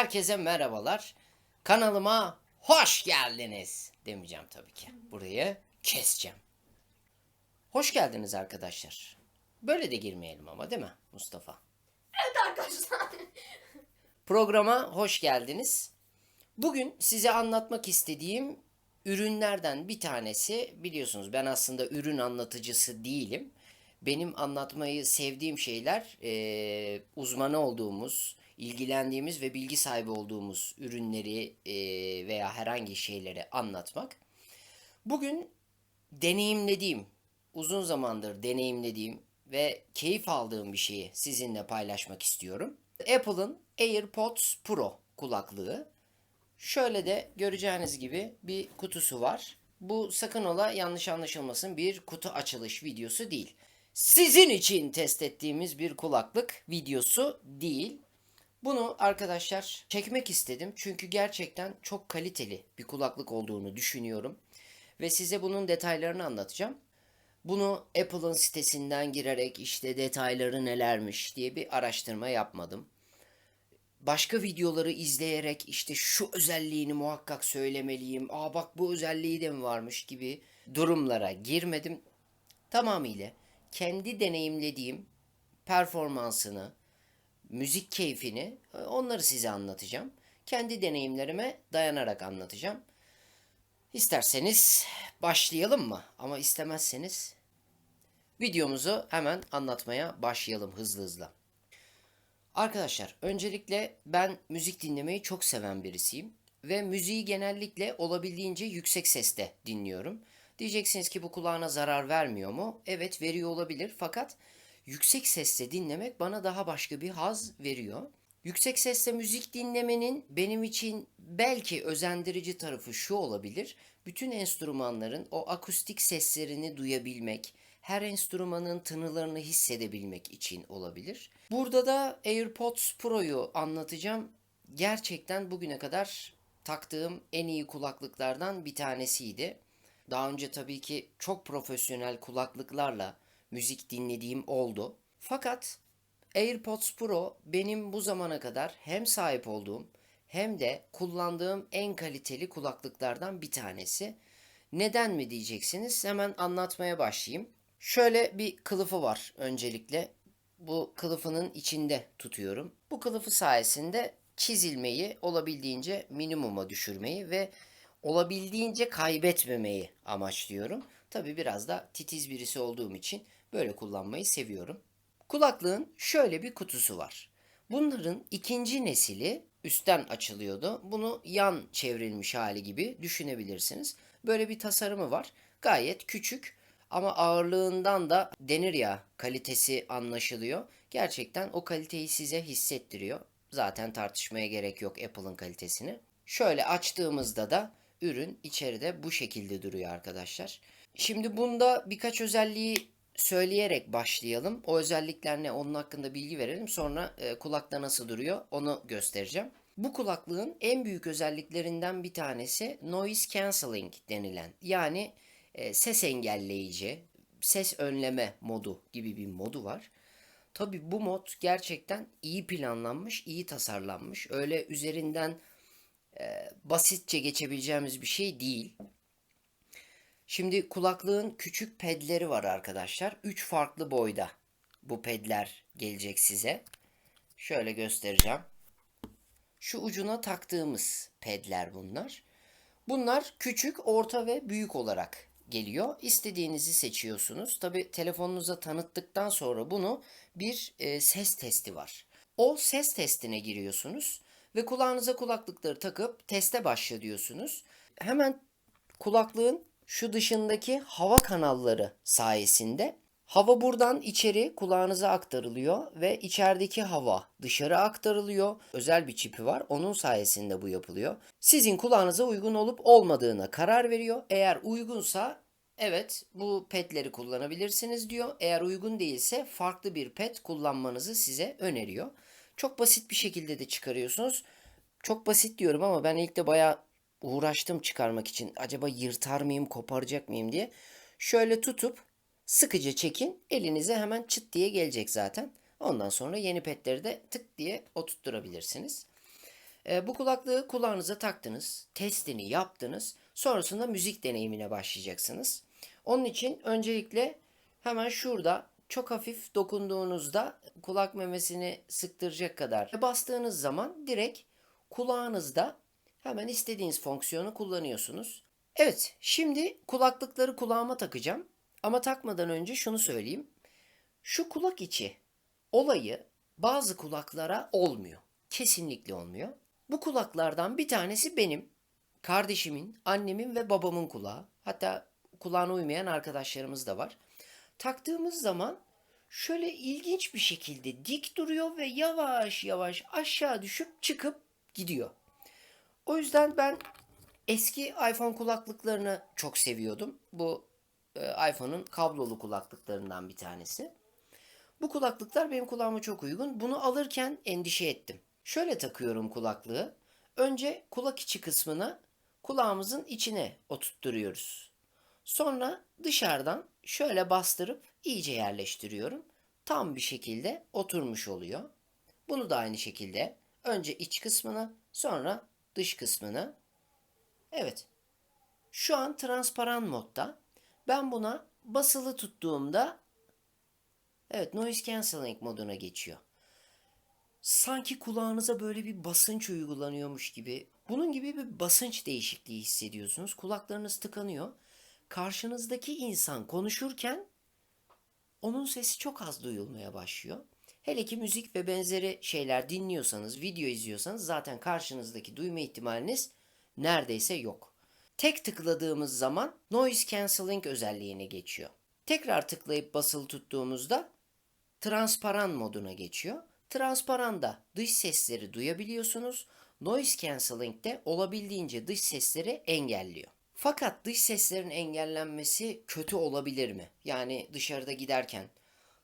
Herkese merhabalar. Kanalıma hoş geldiniz. Demeyeceğim tabii ki. Burayı keseceğim. Hoş geldiniz arkadaşlar. Böyle de girmeyelim ama değil mi Mustafa? Evet arkadaşlar. Programa hoş geldiniz. Bugün size anlatmak istediğim ürünlerden bir tanesi biliyorsunuz ben aslında ürün anlatıcısı değilim. Benim anlatmayı sevdiğim şeyler eee, uzmanı olduğumuz, ilgilendiğimiz ve bilgi sahibi olduğumuz ürünleri eee, veya herhangi şeyleri anlatmak. Bugün deneyimlediğim, uzun zamandır deneyimlediğim ve keyif aldığım bir şeyi sizinle paylaşmak istiyorum. Apple'ın AirPods Pro kulaklığı. Şöyle de göreceğiniz gibi bir kutusu var. Bu sakın ola yanlış anlaşılmasın bir kutu açılış videosu değil. Sizin için test ettiğimiz bir kulaklık videosu değil. Bunu arkadaşlar çekmek istedim çünkü gerçekten çok kaliteli bir kulaklık olduğunu düşünüyorum. Ve size bunun detaylarını anlatacağım. Bunu Apple'ın sitesinden girerek işte detayları nelermiş diye bir araştırma yapmadım. Başka videoları izleyerek işte şu özelliğini muhakkak söylemeliyim. Aa bak bu özelliği de mi varmış gibi durumlara girmedim. Tamamıyla kendi deneyimlediğim performansını, müzik keyfini e, onları size anlatacağım. Kendi deneyimlerime dayanarak anlatacağım. İsterseniz başlayalım mı? Ama istemezseniz videomuzu hemen anlatmaya başlayalım hızlı hızlı. Arkadaşlar öncelikle ben müzik dinlemeyi çok seven birisiyim. Ve müziği genellikle olabildiğince yüksek seste dinliyorum. Diyeceksiniz ki bu kulağına zarar vermiyor mu? Evet veriyor olabilir fakat yüksek sesle dinlemek bana daha başka bir haz veriyor. Yüksek sesle müzik dinlemenin benim için belki özendirici tarafı şu olabilir. Bütün enstrümanların o akustik seslerini duyabilmek, her enstrümanın tınılarını hissedebilmek için olabilir. Burada da AirPods Pro'yu anlatacağım. Gerçekten bugüne kadar taktığım en iyi kulaklıklardan bir tanesiydi. Daha önce tabii ki çok profesyonel kulaklıklarla müzik dinlediğim oldu. Fakat AirPods Pro benim bu zamana kadar hem sahip olduğum hem de kullandığım en kaliteli kulaklıklardan bir tanesi. Neden mi diyeceksiniz? Hemen anlatmaya başlayayım. Şöyle bir kılıfı var öncelikle. Bu kılıfının içinde tutuyorum. Bu kılıfı sayesinde çizilmeyi olabildiğince minimuma düşürmeyi ve olabildiğince kaybetmemeyi amaçlıyorum. Tabi biraz da titiz birisi olduğum için böyle kullanmayı seviyorum. Kulaklığın şöyle bir kutusu var. Bunların ikinci nesili üstten açılıyordu. Bunu yan çevrilmiş hali gibi düşünebilirsiniz. Böyle bir tasarımı var. Gayet küçük ama ağırlığından da denir ya kalitesi anlaşılıyor. Gerçekten o kaliteyi size hissettiriyor. Zaten tartışmaya gerek yok Apple'ın kalitesini. Şöyle açtığımızda da ürün içeride bu şekilde duruyor arkadaşlar. Şimdi bunda birkaç özelliği söyleyerek başlayalım. O özellikler ne onun hakkında bilgi verelim. Sonra e, kulakta nasıl duruyor onu göstereceğim. Bu kulaklığın en büyük özelliklerinden bir tanesi noise cancelling denilen yani e, ses engelleyici, ses önleme modu gibi bir modu var. Tabi bu mod gerçekten iyi planlanmış, iyi tasarlanmış. Öyle üzerinden e, basitçe geçebileceğimiz bir şey değil. Şimdi kulaklığın küçük pedleri var arkadaşlar. 3 farklı boyda bu pedler gelecek size. Şöyle göstereceğim. Şu ucuna taktığımız pedler bunlar. Bunlar küçük, orta ve büyük olarak geliyor. İstediğinizi seçiyorsunuz. Tabi telefonunuza tanıttıktan sonra bunu bir e, ses testi var. O ses testine giriyorsunuz ve kulağınıza kulaklıkları takıp teste başla diyorsunuz. Hemen kulaklığın şu dışındaki hava kanalları sayesinde hava buradan içeri kulağınıza aktarılıyor ve içerideki hava dışarı aktarılıyor. Özel bir çipi var. Onun sayesinde bu yapılıyor. Sizin kulağınıza uygun olup olmadığına karar veriyor. Eğer uygunsa evet bu petleri kullanabilirsiniz diyor. Eğer uygun değilse farklı bir pet kullanmanızı size öneriyor. Çok basit bir şekilde de çıkarıyorsunuz. Çok basit diyorum ama ben ilk de bayağı uğraştım çıkarmak için. Acaba yırtar mıyım, koparacak mıyım diye. Şöyle tutup sıkıca çekin. Elinize hemen çıt diye gelecek zaten. Ondan sonra yeni petleri de tık diye oturtturabilirsiniz. E, bu kulaklığı kulağınıza taktınız, testini yaptınız. Sonrasında müzik deneyimine başlayacaksınız. Onun için öncelikle hemen şurada çok hafif dokunduğunuzda kulak memesini sıktıracak kadar bastığınız zaman direkt kulağınızda hemen istediğiniz fonksiyonu kullanıyorsunuz. Evet, şimdi kulaklıkları kulağıma takacağım. Ama takmadan önce şunu söyleyeyim. Şu kulak içi olayı bazı kulaklara olmuyor. Kesinlikle olmuyor. Bu kulaklardan bir tanesi benim, kardeşimin, annemin ve babamın kulağı. Hatta kulağına uymayan arkadaşlarımız da var. Taktığımız zaman şöyle ilginç bir şekilde dik duruyor ve yavaş yavaş aşağı düşüp çıkıp gidiyor. O yüzden ben eski iPhone kulaklıklarını çok seviyordum. Bu e, iPhone'un kablolu kulaklıklarından bir tanesi. Bu kulaklıklar benim kulağıma çok uygun. Bunu alırken endişe ettim. Şöyle takıyorum kulaklığı. Önce kulak içi kısmına kulağımızın içine oturtturuyoruz. Sonra dışarıdan şöyle bastırıp iyice yerleştiriyorum. Tam bir şekilde oturmuş oluyor. Bunu da aynı şekilde önce iç kısmına sonra dış kısmına. Evet. Şu an transparan modda. Ben buna basılı tuttuğumda evet noise cancelling moduna geçiyor. Sanki kulağınıza böyle bir basınç uygulanıyormuş gibi. Bunun gibi bir basınç değişikliği hissediyorsunuz. Kulaklarınız tıkanıyor. Karşınızdaki insan konuşurken onun sesi çok az duyulmaya başlıyor. Hele ki müzik ve benzeri şeyler dinliyorsanız, video izliyorsanız zaten karşınızdaki duyma ihtimaliniz neredeyse yok. Tek tıkladığımız zaman noise cancelling özelliğine geçiyor. Tekrar tıklayıp basılı tuttuğumuzda transparan moduna geçiyor. Transparanda dış sesleri duyabiliyorsunuz. Noise cancelling de olabildiğince dış sesleri engelliyor. Fakat dış seslerin engellenmesi kötü olabilir mi? Yani dışarıda giderken,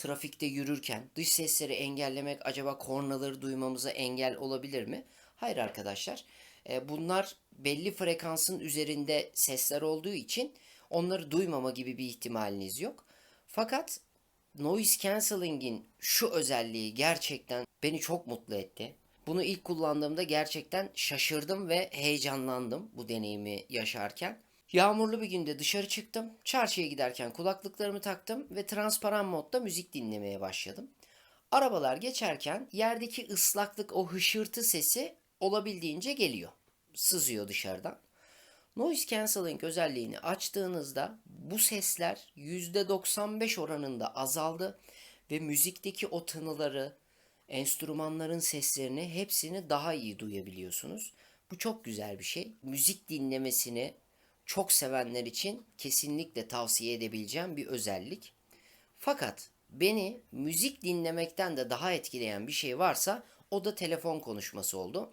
trafikte yürürken dış sesleri engellemek acaba kornaları duymamıza engel olabilir mi? Hayır arkadaşlar. E, Bunlar belli frekansın üzerinde sesler olduğu için onları duymama gibi bir ihtimaliniz yok. Fakat noise cancelling'in şu özelliği gerçekten beni çok mutlu etti. Bunu ilk kullandığımda gerçekten şaşırdım ve heyecanlandım bu deneyimi yaşarken. Yağmurlu bir günde dışarı çıktım. Çarşıya giderken kulaklıklarımı taktım ve transparan modda müzik dinlemeye başladım. Arabalar geçerken yerdeki ıslaklık o hışırtı sesi olabildiğince geliyor. Sızıyor dışarıdan. Noise cancelling özelliğini açtığınızda bu sesler %95 oranında azaldı ve müzikteki o tınıları, enstrümanların seslerini hepsini daha iyi duyabiliyorsunuz. Bu çok güzel bir şey. Müzik dinlemesini çok sevenler için kesinlikle tavsiye edebileceğim bir özellik. Fakat beni müzik dinlemekten de daha etkileyen bir şey varsa o da telefon konuşması oldu.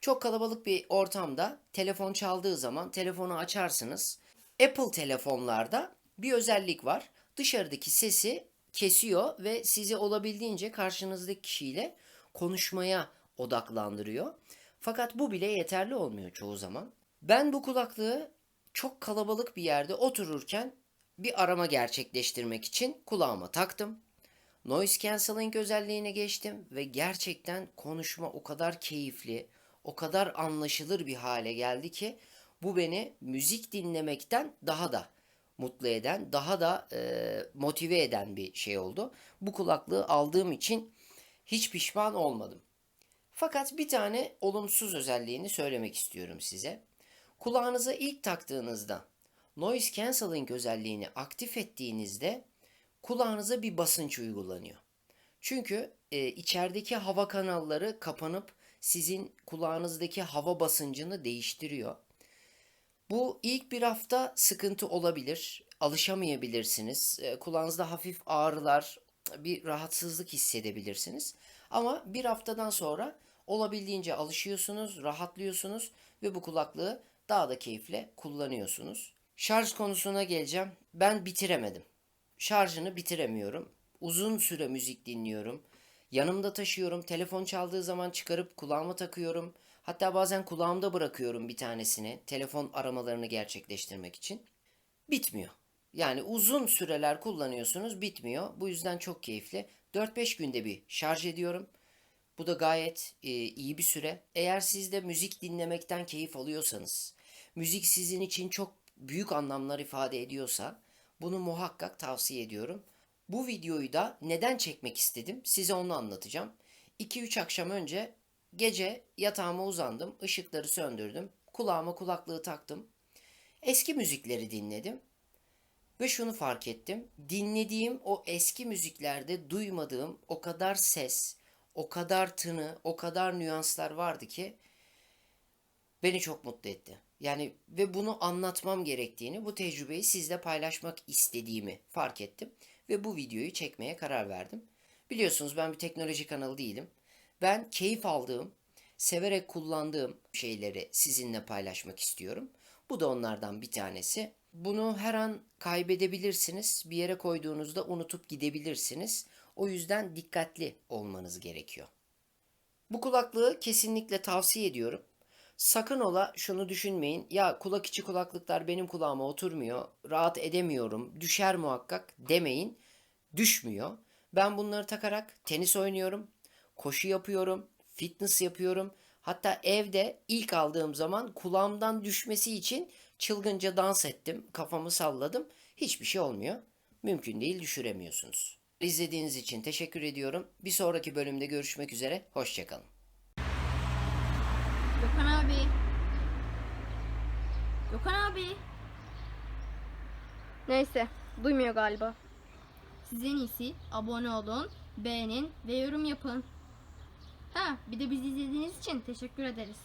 Çok kalabalık bir ortamda telefon çaldığı zaman telefonu açarsınız. Apple telefonlarda bir özellik var. Dışarıdaki sesi kesiyor ve sizi olabildiğince karşınızdaki kişiyle konuşmaya odaklandırıyor. Fakat bu bile yeterli olmuyor çoğu zaman. Ben bu kulaklığı çok kalabalık bir yerde otururken bir arama gerçekleştirmek için kulağıma taktım. Noise cancelling özelliğine geçtim ve gerçekten konuşma o kadar keyifli, o kadar anlaşılır bir hale geldi ki bu beni müzik dinlemekten daha da mutlu eden, daha da e, motive eden bir şey oldu. Bu kulaklığı aldığım için hiç pişman olmadım. Fakat bir tane olumsuz özelliğini söylemek istiyorum size. Kulağınıza ilk taktığınızda noise cancelling özelliğini aktif ettiğinizde kulağınıza bir basınç uygulanıyor. Çünkü e, içerideki hava kanalları kapanıp sizin kulağınızdaki hava basıncını değiştiriyor. Bu ilk bir hafta sıkıntı olabilir. Alışamayabilirsiniz. E, kulağınızda hafif ağrılar, bir rahatsızlık hissedebilirsiniz. Ama bir haftadan sonra olabildiğince alışıyorsunuz, rahatlıyorsunuz ve bu kulaklığı daha da keyifle kullanıyorsunuz. Şarj konusuna geleceğim. Ben bitiremedim. Şarjını bitiremiyorum. Uzun süre müzik dinliyorum. Yanımda taşıyorum. Telefon çaldığı zaman çıkarıp kulağıma takıyorum. Hatta bazen kulağımda bırakıyorum bir tanesini telefon aramalarını gerçekleştirmek için. Bitmiyor. Yani uzun süreler kullanıyorsunuz bitmiyor. Bu yüzden çok keyifli. 4-5 günde bir şarj ediyorum. Bu da gayet e, iyi bir süre. Eğer siz de müzik dinlemekten keyif alıyorsanız, müzik sizin için çok büyük anlamlar ifade ediyorsa bunu muhakkak tavsiye ediyorum. Bu videoyu da neden çekmek istedim size onu anlatacağım. 2-3 akşam önce gece yatağıma uzandım, ışıkları söndürdüm, kulağıma kulaklığı taktım. Eski müzikleri dinledim ve şunu fark ettim. Dinlediğim o eski müziklerde duymadığım o kadar ses, o kadar tını, o kadar nüanslar vardı ki beni çok mutlu etti. Yani ve bunu anlatmam gerektiğini, bu tecrübeyi sizle paylaşmak istediğimi fark ettim ve bu videoyu çekmeye karar verdim. Biliyorsunuz ben bir teknoloji kanalı değilim. Ben keyif aldığım, severek kullandığım şeyleri sizinle paylaşmak istiyorum. Bu da onlardan bir tanesi. Bunu her an kaybedebilirsiniz. Bir yere koyduğunuzda unutup gidebilirsiniz. O yüzden dikkatli olmanız gerekiyor. Bu kulaklığı kesinlikle tavsiye ediyorum. Sakın ola şunu düşünmeyin. Ya kulak içi kulaklıklar benim kulağıma oturmuyor. Rahat edemiyorum. Düşer muhakkak demeyin. Düşmüyor. Ben bunları takarak tenis oynuyorum. Koşu yapıyorum. Fitness yapıyorum. Hatta evde ilk aldığım zaman kulağımdan düşmesi için çılgınca dans ettim. Kafamı salladım. Hiçbir şey olmuyor. Mümkün değil düşüremiyorsunuz. İzlediğiniz için teşekkür ediyorum. Bir sonraki bölümde görüşmek üzere. Hoşçakalın. Abi. Gökhan abi. Neyse. Duymuyor galiba. Siz en iyisi abone olun, beğenin ve yorum yapın. Ha bir de bizi izlediğiniz için teşekkür ederiz.